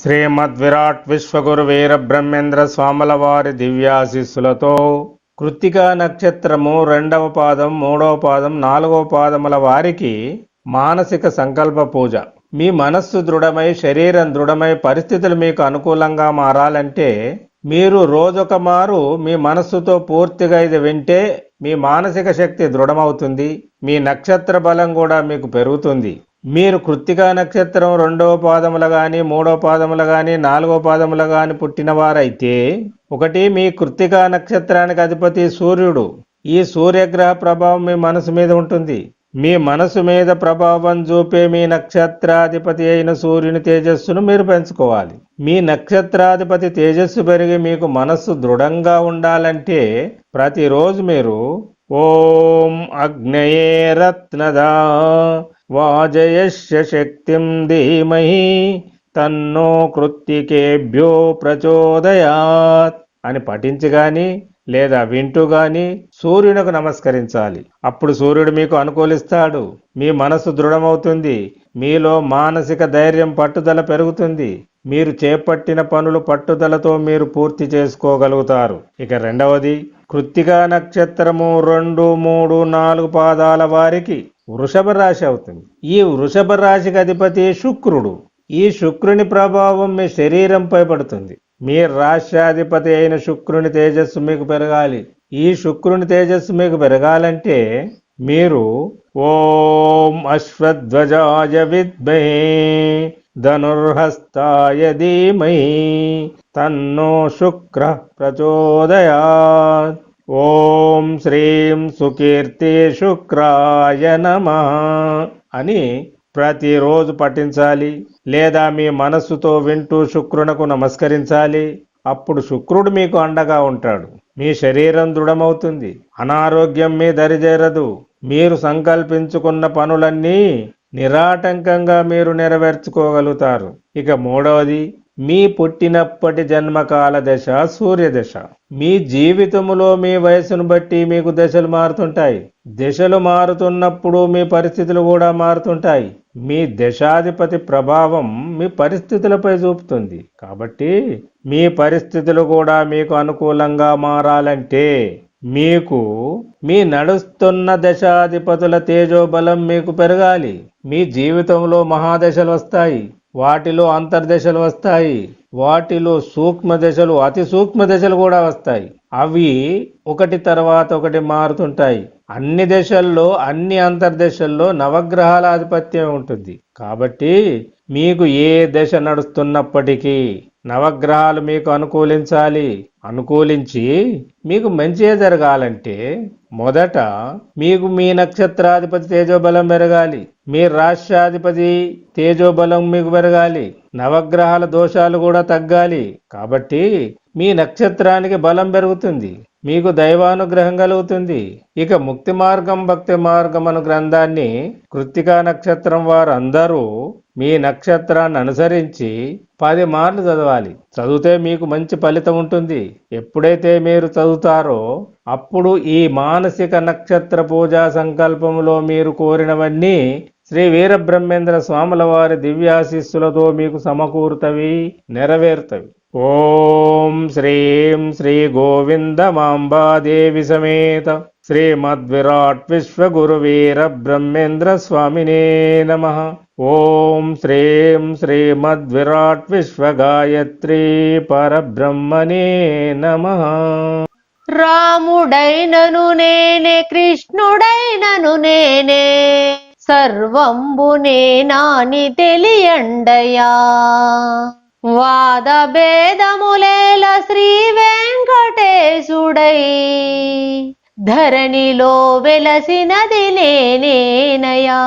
శ్రీమద్ విరాట్ విశ్వగురు వీరబ్రహ్మేంద్ర స్వాముల వారి దివ్యాశీస్సులతో కృత్తికా నక్షత్రము రెండవ పాదం మూడవ పాదం నాలుగవ పాదముల వారికి మానసిక సంకల్ప పూజ. మీ మనస్సు దృఢమై శరీరం దృఢమై పరిస్థితులు మీకు అనుకూలంగా మారాలంటే మీరు రోజొక మారు మీ మనస్సుతో పూర్తిగా ఇది వింటే మీ మానసిక శక్తి దృఢమవుతుంది. మీ నక్షత్ర బలం కూడా మీకు పెరుగుతుంది. మీరు కృత్తికా నక్షత్రం రెండవ పాదముల కానీ మూడో పాదముల కానీ నాలుగో పాదముల కానీ పుట్టినవారైతే ఒకటి మీ కృత్తికా నక్షత్రానికి అధిపతి సూర్యుడు. ఈ సూర్యగ్రహ ప్రభావం మీ మనసు మీద ఉంటుంది. మీ మనసు మీద ప్రభావం చూపే మీ నక్షత్రాధిపతి అయిన సూర్యుని తేజస్సును మీరు పెంచుకోవాలి. మీ నక్షత్రాధిపతి తేజస్సు పెరిగి మీకు మనస్సు దృఢంగా ఉండాలంటే ప్రతిరోజు మీరు ఓం అగ్నయే రత్నదా వాజయస్య శక్తిం ధీమహి తన్నో కృత్తికేభ్యో ప్రచోదయాత్ అని పఠించి గాని లేదా వింటూ గాని సూర్యునకు నమస్కరించాలి. అప్పుడు సూర్యుడు మీకు అనుకూలిస్తాడు. మీ మనసు దృఢమవుతుంది. మీలో మానసిక ధైర్యం పట్టుదల పెరుగుతుంది. మీరు చేపట్టిన పనులు పట్టుదలతో మీరు పూర్తి చేసుకోగలుగుతారు. ఇక రెండవది కృత్తికా నక్షత్రము రెండు మూడు నాలుగు పాదాల వారికి వృషభ రాశి అవుతుంది. ఈ వృషభ రాశికి అధిపతి శుక్రుడు. ఈ శుక్రుని ప్రభావం మీ శరీరంపై పడుతుంది. మీ రాష్ట్రాధిపతి అయిన శుక్రుని తేజస్సు మీకు పెరగాలి. ఈ శుక్రుని తేజస్సు మీకు పెరగాలంటే మీరు ఓం అశ్వధ్వజాయ విద్మహే ధనుర్హస్తాయ ధీమహి తన్నో శుక్ర ప్రచోదయాత్. ఓం శ్రీం సుకీర్తి శుక్రాయ నమ అని ప్రతిరోజు పఠించాలి. లేదా మీ మనస్సుతో వింటూ శుక్రునకు నమస్కరించాలి. అప్పుడు శుక్రుడు మీకు అండగా ఉంటాడు. మీ శరీరం దృఢమవుతుంది. అనారోగ్యం మీ దరిచేరదు. మీరు సంకల్పించుకున్న పనులన్నీ నిరాటంకంగా మీరు నెరవేర్చుకోగలుగుతారు. ఇక మూడవది మీ పుట్టినప్పటి జన్మకాల దశ సూర్యదశ మీ జీవితములో మీ వయసును బట్టి మీకు దశలు మారుతుంటాయి. దశలు మారుతున్నప్పుడు మీ పరిస్థితులు కూడా మారుతుంటాయి. మీ దశాధిపతి ప్రభావం మీ పరిస్థితులపై చూపుతుంది. కాబట్టి మీ పరిస్థితులు కూడా మీకు అనుకూలంగా మారాలంటే మీకు మీ నడుస్తున్న దశాధిపతుల తేజోబలం మీకు పెరగాలి. మీ జీవితంలో మహాదశలు వస్తాయి. వాటిలో అంతర్దశలు వస్తాయి. వాటిలో సూక్ష్మ దశలు అతి సూక్ష్మ దశలు కూడా వస్తాయి. అవి ఒకటి తర్వాత ఒకటి మారుతుంటాయి. అన్ని దశల్లో అన్ని అంతర్దశల్లో నవగ్రహాల ఆధిపత్యం ఉంటుంది. కాబట్టి మీకు ఏ దశ నడుస్తున్నప్పటికీ నవగ్రహాలు మీకు అనుకూలించాలి. అనుకూలించి మీకు మంచిగా జరగాలంటే మొదట మీకు మీ నక్షత్రాధిపతి తేజోబలం పెరగాలి. మీ రాష్ట్రాధిపతి తేజోబలం మీకు పెరగాలి. నవగ్రహాల దోషాలు కూడా తగ్గాలి. కాబట్టి మీ నక్షత్రానికి బలం పెరుగుతుంది. మీకు దైవానుగ్రహం కలుగుతుంది. ఇక ముక్తి మార్గం భక్తి మార్గం అను గ్రంథాన్ని కృత్తికా నక్షత్రం వారందరూ మీ నక్షత్రాన్ని అనుసరించి పది మార్లు చదవాలి. చదివితే మీకు మంచి ఫలితం ఉంటుంది. ఎప్పుడైతే మీరు చదువుతారో అప్పుడు ఈ మానసిక నక్షత్ర పూజా సంకల్పములో మీరు కోరినవన్నీ శ్రీ వీరబ్రహ్మేంద్ర స్వాముల వారి దివ్యాశీస్సులతో మీకు సమకూరుతవి నెరవేరుతవి. ఓం శ్రీం శ్రీ గోవిందమాంబాదేవి సమేత శ్రీమద్విరాట్ విశ్వగురు బ్రహ్మేంద్ర స్వామినే నమ. ఓం శ్రీం శ్రీమద్విరాట్ విశ్వగాయత్రీ పరబ్రహ్మనే నమ. రాముడైనను నేనే కృష్ణుడైనను నేనే సర్వంబు నేనాని తెలియండయా. వాద భేదములేల శ్రీ వెంకటేశుడై. ధరణిలో వెలసినది నేనేనయా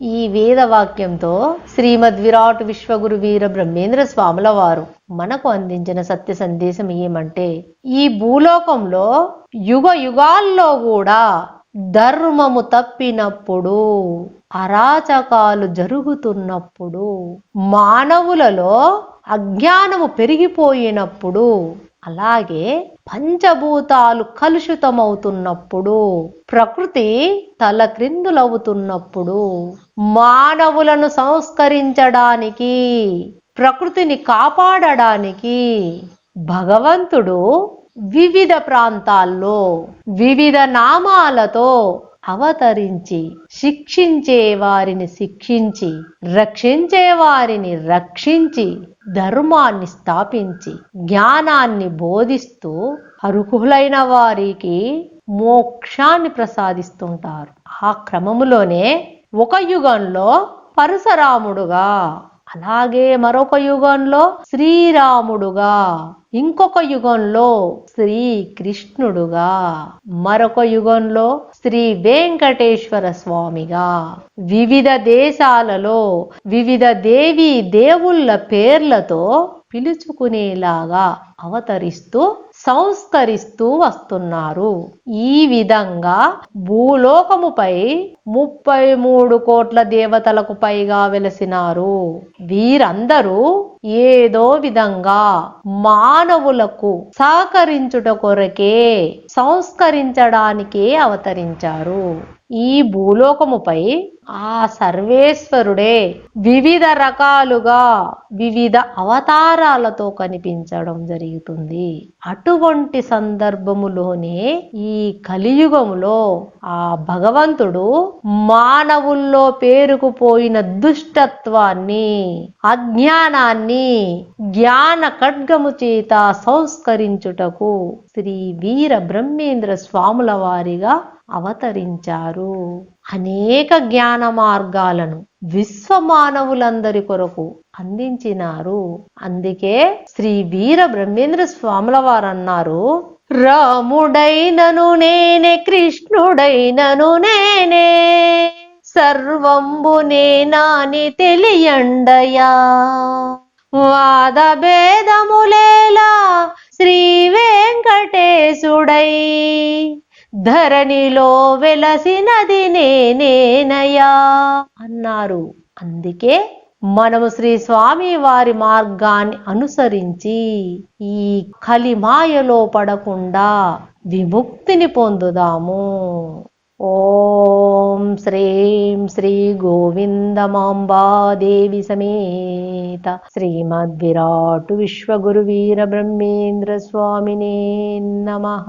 ఈ వేద వాక్యంతో శ్రీమద్ విరాట్ విశ్వగురు వీర బ్రహ్మేంద్ర స్వాముల వారు మనకు అందించిన సత్య సందేశం ఏమంటే ఈ భూలోకంలో యుగ యుగాల్లో కూడా ధర్మము తప్పినప్పుడు అరాచకాలు జరుగుతున్నప్పుడు మానవులలో అజ్ఞానము పెరిగిపోయినప్పుడు అలాగే పంచభూతాలు కలుషితమవుతున్నప్పుడు ప్రకృతి తలక్రిందులవుతున్నప్పుడు మానవులను సంస్కరించడానికి ప్రకృతిని కాపాడడానికి భగవంతుడు వివిధ ప్రాంతాల్లో వివిధ నామాలతో అవతరించి శిక్షించే వారిని శిక్షించి రక్షించే వారిని రక్షించి ధర్మాన్ని స్థాపించి జ్ఞానాన్ని బోధిస్తూ అర్హులైన వారికి మోక్షాన్ని ప్రసాదిస్తుంటారు. ఆ క్రమములోనే ఒక యుగంలో పరశురాముడుగా అలాగే మరొక యుగంలో శ్రీరాముడుగా ఇంకొక యుగంలో శ్రీకృష్ణుడుగా మరొక యుగంలో శ్రీ వెంకటేశ్వర స్వామిగా. వివిధ దేశాలలో వివిధ దేవీ దేవుళ్ళ పేర్లతో పిలుచుకునేలాగా అవతరిస్తూ సంస్కరిస్తూ వస్తున్నారు. ఈ విధంగా భూలోకముపై ముప్పై మూడు కోట్ల దేవతలకు పైగా వెలసినారు. వీరందరూ ఏదో విధంగా మానవులకు సహకరించుట కొరకే సంస్కరించడానికే అవతరించారు. ఈ భూలోకముపై ఆ సర్వేశ్వరుడే వివిధ రకాలుగా వివిధ అవతారాలతో కనిపించడం జరుగుతుంది. అటువంటి సందర్భములోనే ఈ కలియుగములో ఆ భగవంతుడు మానవుల్లో పేరుకుపోయిన దుష్టత్వాన్ని అజ్ఞానాన్ని జ్ఞాన ఖడ్గము చేత సంస్కరించుటకు శ్రీ వీర బ్రహ్మేంద్ర స్వాముల వారిగా అవతరించారు. అనేక జ్ఞాన మార్గాలను విశ్వ మానవులందరి కొరకు అందించినారు. అందుకే శ్రీ వీర బ్రహ్మేంద్ర స్వాముల వారు అన్నారు రాముడైనను నేనే కృష్ణుడైనను నేనే సర్వంబు నేనాని తెలియండయా? వాద భేదములేలా శ్రీ వెంకటేశుడై ధరణిలో వెలసినది నేనేనయా అన్నారు. అందుకే మనము శ్రీ స్వామి వారి మార్గాన్ని అనుసరించి ఈ కలిమాయలో పడకుండా విముక్తిని పొందుదాము. ఓం శ్రీం శ్రీ గోవిందమాంబాదేవి సమేత. శ్రీమద్ విరాట్ విశ్వగురు వీర బ్రహ్మేంద్ర స్వామినే నమ.